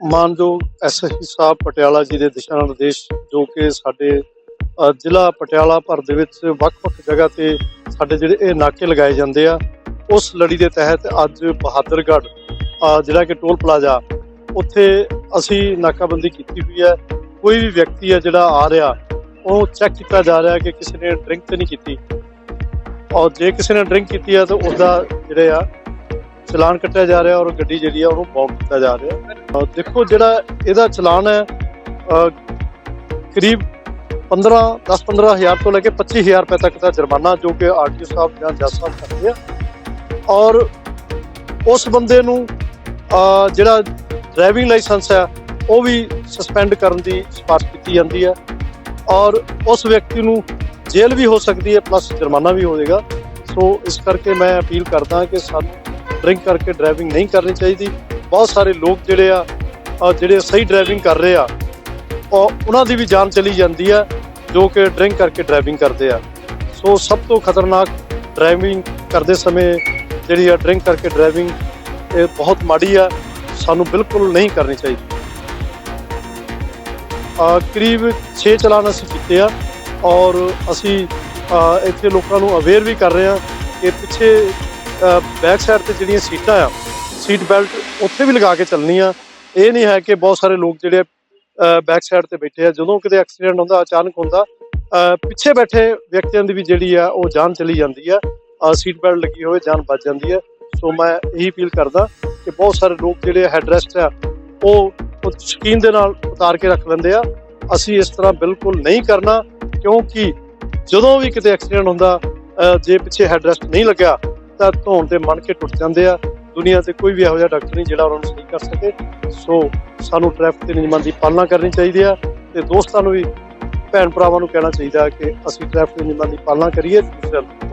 ਮਾਨਯੋਗ ਐਸਐਸਪੀ ਸਾਹਿਬ ਪਟਿਆਲਾ ਜੀ ਦੇ ਦਿਸ਼ਾ ਨਿਰਦੇਸ਼ ਜੋ ਕਿ ਸਾਡੇ ਜ਼ਿਲ੍ਹਾ ਪਟਿਆਲਾ ਭਰ ਦੇ ਵਿੱਚ ਵੱਖ-ਵੱਖ ਜਗ੍ਹਾ ਤੇ ਸਾਡੇ ਜਿਹੜੇ ਇਹ ਨਾਕੇ ਲਗਾਏ ਜਾਂਦੇ ਆ, ਉਸ ਲੜੀ ਦੇ ਤਹਿਤ ਅੱਜ ਬਹਾਦਰਗੜ੍ਹ ਜਿਹੜਾ ਕਿ ਟੋਲ ਪਲਾਜ਼ਾ, ਉੱਥੇ ਅਸੀਂ ਨਾਕਾਬੰਦੀ ਕੀਤੀ ਹੋਈ ਹੈ। ਕੋਈ ਵੀ ਵਿਅਕਤੀ ਹੈ ਜਿਹੜਾ ਆ ਰਿਹਾ ਉਹ ਚੈੱਕ ਕੀਤਾ ਜਾ ਰਿਹਾ ਕਿ ਕਿਸੇ ਨੇ ਡਰਿੰਕ ਤੇ ਨਹੀਂ ਕੀਤੀ। ਔਰ ਜੇ ਕਿਸੇ ਨੇ ਡਰਿੰਕ ਕੀਤੀ ਹੈ ਤਾਂ ਉਹਦਾ ਜਿਹੜੇ ਆ ਚਲਾਨ ਕੱਟਿਆ ਜਾ ਰਿਹਾ ਔਰ ਗੱਡੀ ਜਿਹੜੀ ਆ ਉਹਨੂੰ ਬੌਂਬ ਕੀਤਾ ਜਾ ਰਿਹਾ। ਦੇਖੋ ਜਿਹੜਾ ਇਹਦਾ ਚਲਾਨ ਹੈ ਕਰੀਬ 15 10 15 ਹਜ਼ਾਰ ਤੋਂ ਲੈ ਕੇ 25 ਹਜ਼ਾਰ ਰੁਪਏ ਤੱਕ ਦਾ ਜੁਰਮਾਨਾ ਜੋ ਕਿ ਆਰਟੀਓ ਸਾਹਿਬ ਜਾਂ ਜੱਜ ਸਾਹਿਬ ਕਰਦੇ ਆ। ਔਰ ਉਸ ਬੰਦੇ ਨੂੰ ਜਿਹੜਾ ਡਰਾਈਵਿੰਗ ਲਾਇਸੈਂਸ ਹੈ, ਉਹ ਵੀ ਸਸਪੈਂਡ ਕਰਨ ਦੀ ਸਿਫਾਰਿਸ਼ ਕੀਤੀ ਜਾਂਦੀ ਹੈ। ਔਰ ਉਸ ਵਿਅਕਤੀ ਨੂੰ ਜੇਲ੍ਹ ਵੀ ਹੋ ਸਕਦੀ ਹੈ ਪਲੱਸ ਜੁਰਮਾਨਾ ਵੀ ਹੋਵੇਗਾ। ਸੋ ਇਸ ਕਰਕੇ ਮੈਂ ਅਪੀਲ ਕਰਦਾ ਕਿ ਸਾਨੂੰ ਡਰਿੰਕ ਕਰਕੇ ਡਰਾਈਵਿੰਗ ਨਹੀਂ ਕਰਨੀ ਚਾਹੀਦੀ। ਬਹੁਤ ਸਾਰੇ ਲੋਕ ਜਿਹੜੇ ਆ ਜਿਹੜੇ ਸਹੀ ਡਰਾਈਵਿੰਗ ਕਰ ਰਹੇ ਆ, ਉਹ ਉਹਨਾਂ ਦੀ ਵੀ ਜਾਨ ਚਲੀ ਜਾਂਦੀ ਆ, ਜੋ ਕਿ ਡਰਿੰਕ ਕਰਕੇ ਡਰਾਈਵਿੰਗ ਕਰਦੇ ਆ। ਸੋ ਸਭ ਤੋਂ ਖਤਰਨਾਕ ਡਰਾਈਵਿੰਗ ਕਰਦੇ ਸਮੇਂ ਜਿਹੜੀ ਆ ਡਰਿੰਕ ਕਰਕੇ ਡਰਾਈਵਿੰਗ ਇਹ ਬਹੁਤ ਮਾੜੀ ਆ, ਸਾਨੂੰ ਬਿਲਕੁਲ ਨਹੀਂ ਕਰਨੀ ਚਾਹੀਦੀ। ਅਹ ਕਰੀਬ 6 ਚਲਾਨ ਅਸੀਂ ਕੀਤੇ ਆ ਔਰ ਅਸੀਂ ਇੱਥੇ ਲੋਕਾਂ ਨੂੰ ਅਵੇਅਰ ਵੀ ਕਰ ਰਹੇ ਆ ਕਿ ਪਿੱਛੇ ਬੈਕ ਸਾਈਡ ਤੇ ਜਿਹੜੀਆਂ ਸੀਟਾਂ ਆ, ਸੀਟ ਬੈਲਟ ਉੱਥੇ ਵੀ ਲਗਾ ਕੇ ਚੱਲਣੀ ਆ ਇਹ ਨਹੀਂ ਹੈ ਕਿ ਬਹੁਤ ਸਾਰੇ ਲੋਕ ਜਿਹੜੇ ਬੈਕ ਸਾਈਡ ਤੇ ਬੈਠੇ ਆ, ਜਦੋਂ ਕਿਤੇ ਐਕਸੀਡੈਂਟ ਹੁੰਦਾ, ਅਚਾਨਕ ਹੁੰਦਾ ਪਿੱਛੇ ਬੈਠੇ ਵਿਅਕਤੀਆਂ ਦੀ ਵੀ ਜਿਹੜੀ ਆ, ਉਹ ਜਾਨ ਚਲੀ ਜਾਂਦੀ ਆ। ਸੀਟ ਬੈਲਟ ਲੱਗੀ ਹੋਵੇ, ਜਾਨ ਬਚ ਜਾਂਦੀ ਹੈ ਸੋ ਮੈਂ ਇਹੀ ਅਪੀਲ ਕਰਦਾ ਕਿ ਬਹੁਤ ਸਾਰੇ ਲੋਕ ਜਿਹੜੇ ਹੈਡਰੈਸਟ ਆ, ਉਹ ਉਹ ਸ਼ਕੀਨ ਦੇ ਨਾਲ ਉਤਾਰ ਕੇ ਰੱਖ ਲੈਂਦੇ ਆ। ਅਸੀਂ ਇਸ ਤਰ੍ਹਾਂ ਬਿਲਕੁਲ ਨਹੀਂ ਕਰਨਾ, ਕਿਉਂਕਿ ਜਦੋਂ ਵੀ ਕਿਤੇ ਐਕਸੀਡੈਂਟ ਹੁੰਦਾ ਜੇ ਪਿੱਛੇ ਹੈਡਰੈਸਟ ਨਹੀਂ ਲੱਗਿਆ ਤਾਂ ਧੌਣ ਤੇ ਮਣ ਕੇ ਟੁੱਟ ਜਾਂਦੇ ਆ। ਦੁਨੀਆ ਤੇ ਕੋਈ ਵੀ ਇਹੋ ਜਿਹਾ ਡਾਕਟਰ ਨਹੀਂ ਜਿਹੜਾ ਉਹਨਾਂ ਨੂੰ ਸਹੀ ਕਰ ਸਕੇ। ਸੋ ਸਾਨੂੰ ਟ੍ਰੈਫਿਕ ਦੇ ਨਿਯਮਾਂ ਦੀ ਪਾਲਣਾ ਕਰਨੀ ਚਾਹੀਦੀ ਆ ਤੇ ਦੋਸਤਾਂ ਨੂੰ ਵੀ ਭੈਣ ਭਰਾਵਾਂ ਨੂੰ ਕਹਿਣਾ ਚਾਹੀਦਾ ਕਿ ਅਸੀਂ ਟ੍ਰੈਫਿਕ ਦੇ ਨਿਯਮਾਂ ਦੀ ਪਾਲਣਾ ਕਰੀਏ। ਦੂਸਰਿਆਂ ਨੂੰ